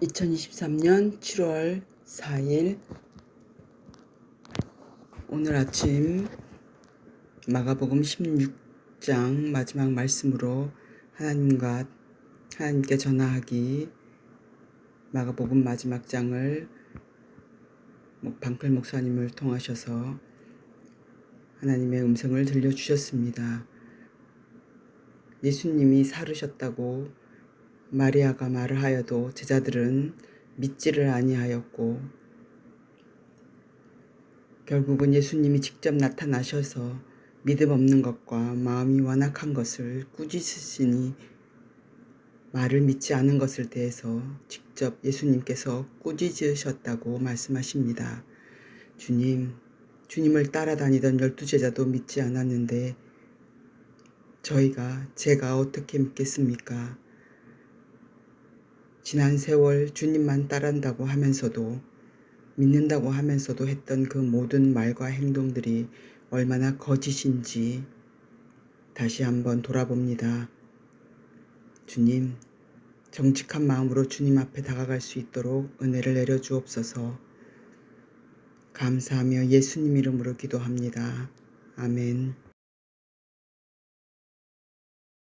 2023년 7월 4일 오늘 아침 마가복음 16장 마지막 말씀으로 하나님과 하나님께 전화하기 마가복음 마지막 장을 목- 방클 목사님을 통하셔서 하나님의 음성을 들려주셨습니다. 예수님이 살으셨다고 마리아가 말을 하여도 제자들은 믿지를 아니하였고 결국은 예수님이 직접 나타나셔서 믿음 없는 것과 마음이 완악한 것을 꾸짖으시니 말을 믿지 않은 것을 대해서 직접 예수님께서 꾸짖으셨다고 말씀하십니다. 주님, 주님을 따라다니던 열두 제자도 믿지 않았는데 저희가 제가 어떻게 믿겠습니까? 지난 세월 주님만 따른다고 하면서도 믿는다고 하면서도 했던 그 모든 말과 행동들이 얼마나 거짓인지 다시 한번 돌아봅니다. 주님, 정직한 마음으로 주님 앞에 다가갈 수 있도록 은혜를 내려 주옵소서. 감사하며 예수님 이름으로 기도합니다. 아멘.